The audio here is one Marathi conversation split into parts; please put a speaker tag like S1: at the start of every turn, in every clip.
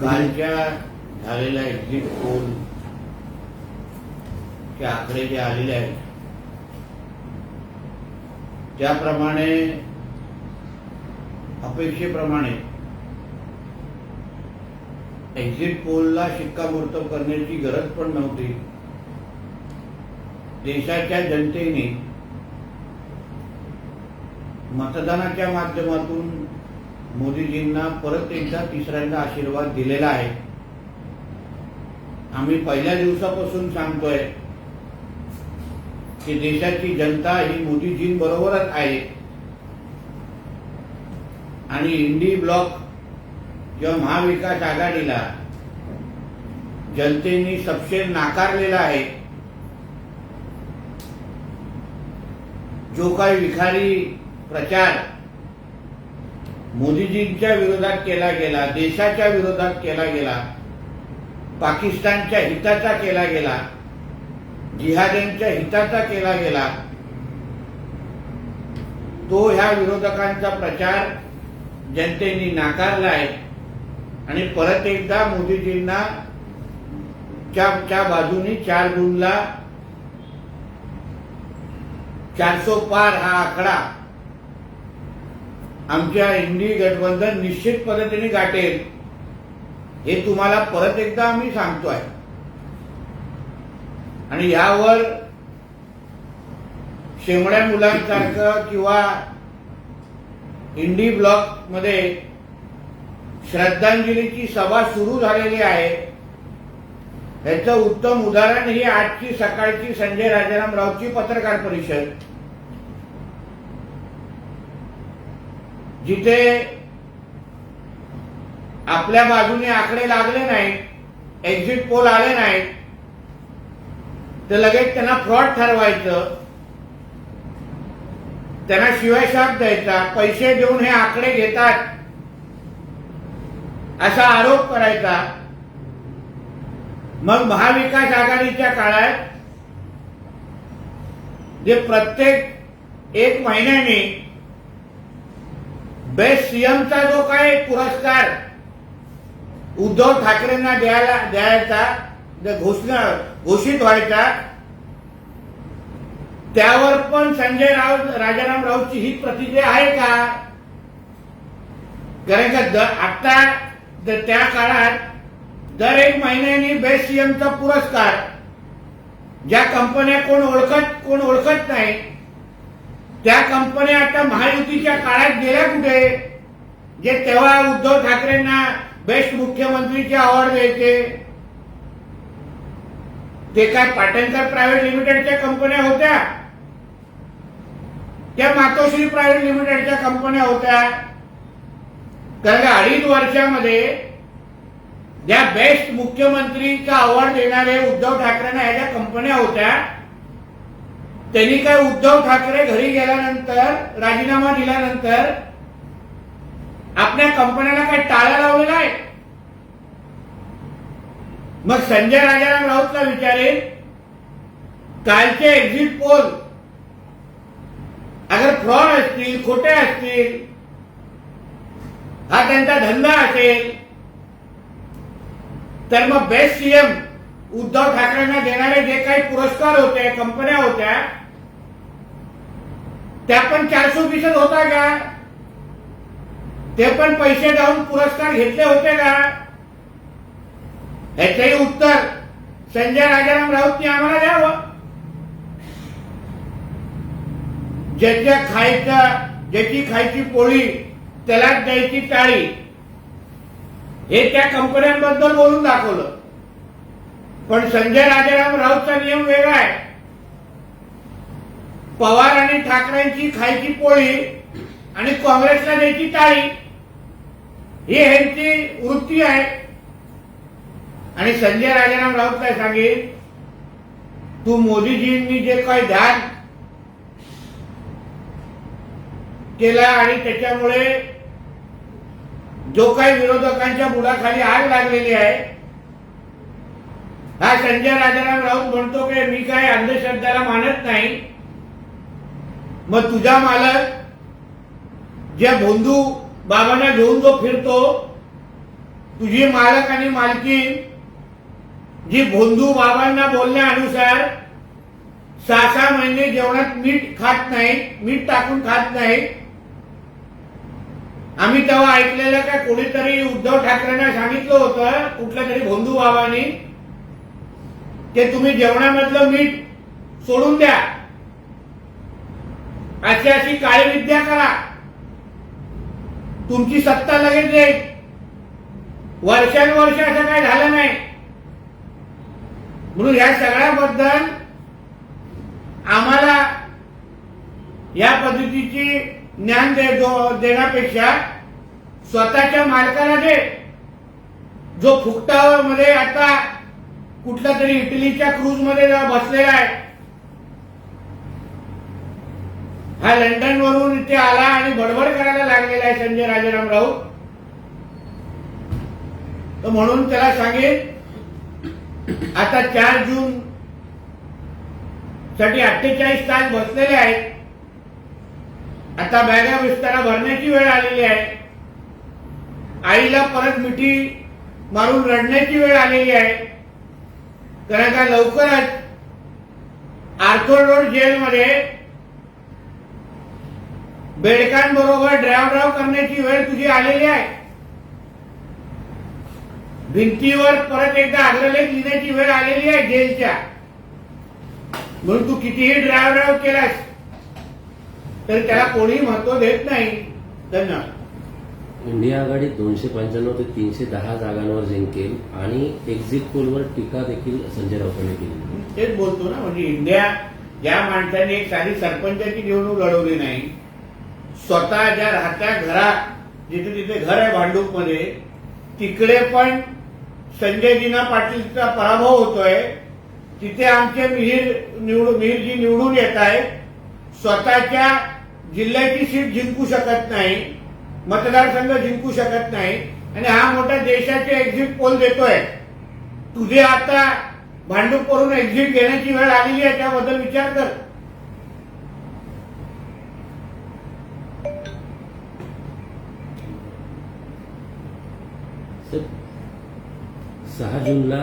S1: कालच्या झालेला एक्झिट पोल चे आकडे जे आलेले आहेत. त्याप्रमाणे अपेक्षेप्रमाणे एक्झिट पोलला शिक्कामोर्तब करण्याची गरज पण नव्हती. देशाच्या जनतेने मतदानाच्या माध्यमातून मोदीजींना परत एकदा तिसऱ्यांदा आशीर्वाद दिलेला आहे. आम्ही पहिल्या दिवसापासून सांगतोय की देशाची जनता ही मोदीजींबरोबरच आहे. आणि इंडी ब्लॉक किंवा महाविकास आघाडीला जनतेने सपशेल नाकारलेला आहे. जो काही विखारी प्रचार मोदीजींच्या विरोधात केला गेला देशाच्या विरोधात केला गेला पाकिस्तानच्या हिताचा केला गेला जिहाद्यांच्या हिताचा केला गेला तो ह्या विरोधकांचा प्रचार जनतेने नाकारलाय आणि परत एकदा मोदीजींना च्या च्या बाजूनी चार जूनला चारसो पार हा आकडा आमच्या इंडी गठबंधन निश्चित पद्धतीने गाठेल हे तुम्हाला परत एकदा आम्ही सांगतोय. आणि यावर शेमड्या मुलांसारखं किंवा इंडी ब्लॉकमध्ये श्रद्धांजलीची सभा सुरू झालेली आहे. याचं उत्तम उदाहरण ही आजची सकाळची संजय राजाराम रावची पत्रकार परिषद. जिथे आपल्या बाजूने आकडे लागले नाही एक्झिट पोल आले नाही तर लगेच त्यांना फ्रॉड ठरवायचं. त्यांना शिवाय शाप द्यायचा. पैसे देऊन हे आकडे घेतात. असा आरोप करायचा. मग महाविकास आघाडीच्या काळात जे प्रत्येक एक महिन्याने बेस्ट सीएमचा जो काही पुरस्कार उद्धव ठाकरेंना द्यायला द्यायचा घोषणा घोषित व्हायचा त्यावर पण संजय राऊत राजाराम राऊतची ही प्रतिक्रिया आहे का? कारण का आता त्या काळात दर एक महिन्यानी बेस्ट सीएमचा पुरस्कार ज्या कंपन्या कोण ओळखत कोण ओळखत नाही त्या कंपन्या आता महायुतीच्या काळात गेल्या कुठे? जे तेव्हा उद्धव ठाकरेंना बेस्ट मुख्यमंत्रीचे अवॉर्ड द्यायचे. ते काय पाटणकर प्रायव्हेट लिमिटेडच्या कंपन्या होत्या? त्या मातोश्री प्रायव्हेट लिमिटेडच्या कंपन्या होत्या. कारण का अडीच वर्षामध्ये ज्या बेस्ट मुख्यमंत्रीचा अवॉर्ड देणारे उद्धव ठाकरेंना ह्या ज्या कंपन्या होत्या त्यांनी काय उद्धव ठाकरे घरी गेल्यानंतर राजीनामा दिल्यानंतर आपल्या कंपन्याला काय टाळा लावलेला आहे? मग संजय राजाराम राऊतला विचारेल कालचे एक्झिट पोल अगर फ्रॉड असतील खोटे असतील हा त्यांचा धंदा असेल तर मग बेस्ट सीएम उद्धव ठाकरेंना देणारे जे काही पुरस्कार होते कंपन्या होत्या त्या पण चारशे फीसद होता का? ते पण पैसे देऊन पुरस्कार घेतले होते का? ह्याचंही उत्तर संजय राजाराम राऊतनी आम्हाला द्यावं. ज्याच्या खायचा ज्याची खायची पोळी त्याला द्यायची टाळी. हे त्या कंपन्यांबद्दल बोलून दाखवलं. पण संजय राजाराम राऊतचा नियम वेगळा आहे. पवार आणि ठाकरेंची खायची पोळी आणि काँग्रेसला द्यायची टाळी ही ह्यांची वृत्ती आहे. आणि संजय राजाराम राऊत काय सांगेल? तू मोदीजींनी जे काही ध्यान केला आणि त्याच्यामुळे जो काही विरोधकांच्या बुडाखाली आग लागलेली आहे हा संजय राजाराम राऊत म्हणतो की मी काय अंधश्रद्धाला मानत नाही. मग तुझा मालक ज्या भोंदू बाबांना घेऊन जो फिरतो तुझी मालक आणि मालकी जी भोंदू बाबांना बोलण्यानुसार सहा सहा महिने जेवणात मीठ खात नाही मीठ टाकून खात नाही. आम्ही तेव्हा ऐकलेलं का कोणीतरी उद्धव ठाकरेंना सांगितलं होतं कुठल्या तरी भोंदू बाबांनी ते तुम्ही जेवणामधलं मीठ सोडून द्या. अशी अशी काळी विद्या करा. तुमची सत्ता लगेच येईल. वर्षानुवर्ष असं काही झालं नाही. म्हणून या सगळ्याबद्दल आम्हाला या पद्धतीची ज्ञान दे देण्यापेक्षा स्वतःच्या मालकाला दे. जो फुकटामध्ये आता कुठला तरी इटलीच्या क्रूजमध्ये बसलेला आहे. हा लंडन वरून इथे आला आणि बडबड करायला लागलेला आहे संजय राजाराम राऊत. तर म्हणून त्याला सांगेन आता चार जून साठी अठ्ठेचाळीस तास बसलेले आहेत. आता बॅगा विस्तारा भरण्याची वेळ आलेली आहे. आईला परत मिठी मारून रडण्याची वेळ आलेली आहे. कारण का लवकरच आर्थर रोड जेलमध्ये बेडकांबरोबर ड्राव ड्राव करण्याची वेळ तुझी आलेली आहे. भिंतीवर परत एकदा अग्रलेख लिहिण्याची वेळ आलेली आहे जेलच्या. म्हणून तू कितीही ड्राव ड्राव केलास तर त्याला कोणी महत्त्व देत नाही. धन्यवाद.
S2: इंडिया आघाडी दोनशे पंच्याण्णव ते तीनशे दहा जागांवर जिंकेल आणि एक्झिट पोलवर टीका देखील संजय राऊतांनी केली.
S1: तेच बोलतो ना म्हणजे इंडिया ज्या माणसाने एक साधी सरपंचाची निवडणूक लढवली नाही. स्वतः ज्या राहत्या घरात जिथे तिथे घर आहे भांडूपमध्ये तिकडे पण संजय दिना पाटीलचा पराभव होतोय. तिथे आमचे मिहीर निवडून मिहीरजी निवडून येत आहेत. स्वतःच्या जिल्ह्याची सीट जिंकू शकत नाही मतदारसंघ जिंकू शकत नाही आणि हा मोठा देशाचे एक्झिट पोल देतोय. तुझे आता भांडूप करून एक्झिट घेण्याची वेळ आलेली आहे त्याबद्दल विचार कर.
S2: सहा जूनला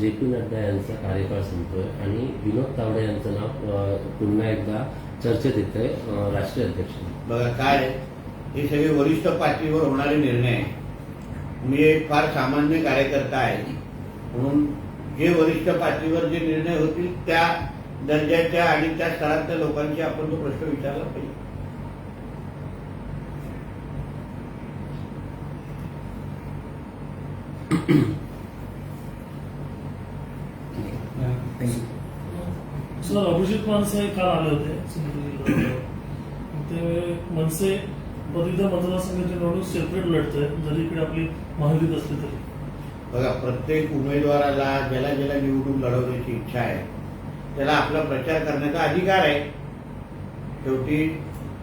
S2: जे पी नड्डा यांचा कार्यकाळ संपतोय आणि विनोद तावडे यांचं नाव पुन्हा एकदा चर्चेत येत आहे राष्ट्रीय अध्यक्ष.
S1: बघा काय आहे, हे सगळे वरिष्ठ पातळीवर होणारे निर्णय. आहे. मी एक फार सामान्य कार्यकर्ता आहे. म्हणून जे वरिष्ठ पातळीवर जे निर्णय होतील त्या दर्जाच्या आणि त्या स्तरातल्या लोकांची आपण तो प्रश्न विचारला पाहिजे.
S3: सर अभिजित मानसे काल आले होते सिंधुदुर्ग ते मनसे पदवीधर मतदारसंघाची निवडणूक सेपरेट लढतंय जरी इकडे आपली महायुतीत असली तरी.
S1: बघा प्रत्येक उमेदवाराला ज्याला ज्याला निवडून लढवण्याची इच्छा आहे त्याला आपला प्रचार करण्याचा अधिकार आहे. शेवटी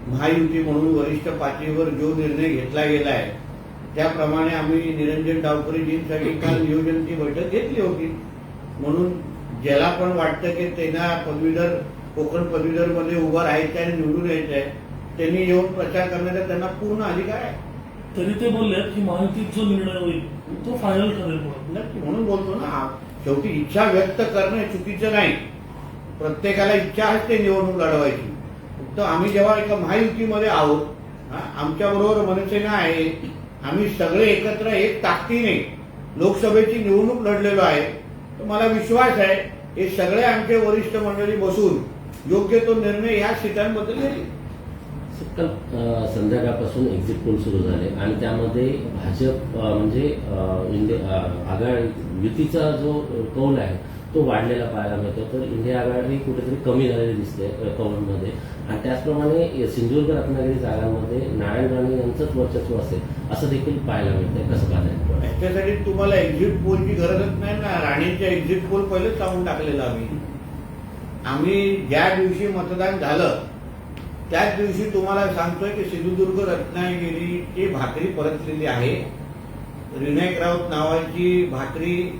S1: महायुती म्हणून वरिष्ठ पातळीवर जो निर्णय घेतला गेला आहे त्याप्रमाणे आम्ही निरंजन डावकरेजींसाठी काल नियोजनची बैठक घेतली होती. म्हणून ज्याला पण वाटतं की त्यांना पदवीधर कोकण पदवीधरमध्ये उभं राहायचं आणि निवडून यायचं आहे त्यांनी येऊन प्रचार करण्याचा त्यांना पूर्ण अधिकार आहे.
S3: तरी ते बोलले की महायुतीत जो निर्णय होईल तो फायनल ठरेल म्हणून
S1: नक्की म्हणून बोलतो ना शेवटी इच्छा व्यक्त करणं चुकीचं नाही. प्रत्येकाला इच्छा असते निवडणूक लढवायची. फक्त आम्ही जेव्हा एका महायुतीमध्ये आहोत आमच्या बरोबर मनसेना आहे. आम्ही सगळे एकत्र एक ताकदीने लोकसभेची निवडणूक लढलेलो आहे. तर मला विश्वास आहे हे सगळे आमचे वरिष्ठ मंडळी बसून योग्य तो निर्णय या सीटांबद्दल घेईल
S2: काल संध्याकाळपासून एक्झिट पोल सुरू झाले आणि त्यामध्ये भाजप म्हणजे आघाडी युतीचा जो कौल आहे तो वाढलेला पाहायला मिळतो. तर इंडिया आघाडी कुठेतरी कमी झालेली दिसते अ, आणि त्याचप्रमाणे सिंधुदुर्ग रत्नागिरी जागांमध्ये नारायण राणे यांचंच वर्चस्व असेल असं देखील पाहायला मिळतंय. कसं पाहताय
S1: त्याच्यासाठी तुम्हाला एक्झिट पोलची गरजच नाही ना. राणीच्या एक्झिट पोल पहिलेच सांगून टाकलेला आम्ही. आम्ही ज्या दिवशी मतदान झालं त्याच दिवशी तुम्हाला सांगतोय की सिंधुदुर्ग रत्नागिरीची भाकरी परतलेली आहे. विनायक राऊत नावाची भाकरी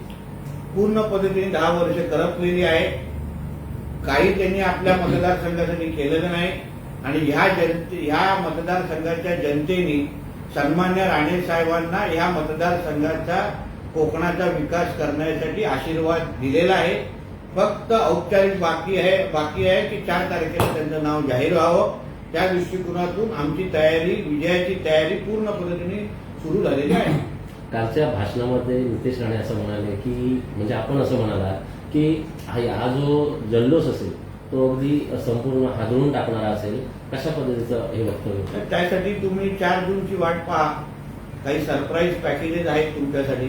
S1: पूर्ण पद्धतीने दहा वर्ष करपलेली आहे काही त्यांनी आपल्या मतदारसंघासाठी केलेलं नाही. आणि ह्या जनते ह्या मतदारसंघाच्या जनतेने सन्मान्य राणे साहेबांना या मतदारसंघाचा कोकणाचा विकास करण्यासाठी आशीर्वाद दिलेला आहे. फक्त औपचारिक बाकी आहे बाकी आहे की चार तारखेला त्यांचं नाव जाहीर व्हावं. त्या दृष्टिकोनातून आमची तयारी विजयाची तयारी पूर्ण पद्धतीने सुरू झालेली आहे.
S2: कालच्या भाषणामध्ये नितेश राणे असं म्हणाले की म्हणजे आपण असं म्हणाला की हा हा जो जल्लोष असेल तो अगदी संपूर्ण हादरून टाकणारा असेल कशा पद्धतीचं हे वक्तव्य
S1: तर त्यासाठी तुम्ही चार जूनची वाट पहा. काही सरप्राईज पॅकेजेस आहेत तुमच्यासाठी.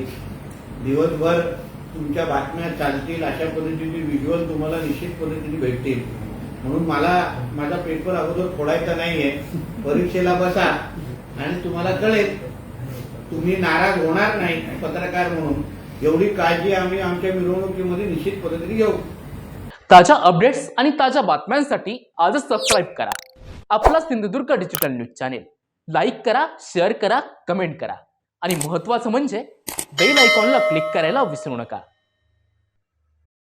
S1: दिवसभर तुमच्या बातम्या चालतील अशा पद्धतीचे व्हिज्युअल तुम्हाला निश्चित पद्धतीने भेटतील. म्हणून मला माझा पेपर अगोदर फोडायचा नाहीये. परीक्षेला बसा आणि तुम्हाला कळेल. तुम्ही नाराज होणार नाही पत्रकार म्हणून. एवढी काळजी आम्ही आमच्या मिरवणुकीमध्ये निश्चित पद्धतीने घेऊ.
S4: ताज्या अपडेट्स आणि ताज्या बातम्यांसाठी आजच सबस्क्राईब करा. आपला Sindhudurg digital news channel like करा शेअर करा कमेंट करा. आणि महत्त्वाचं म्हणजे बेल आयकॉनला क्लिक करायला विसरू नका.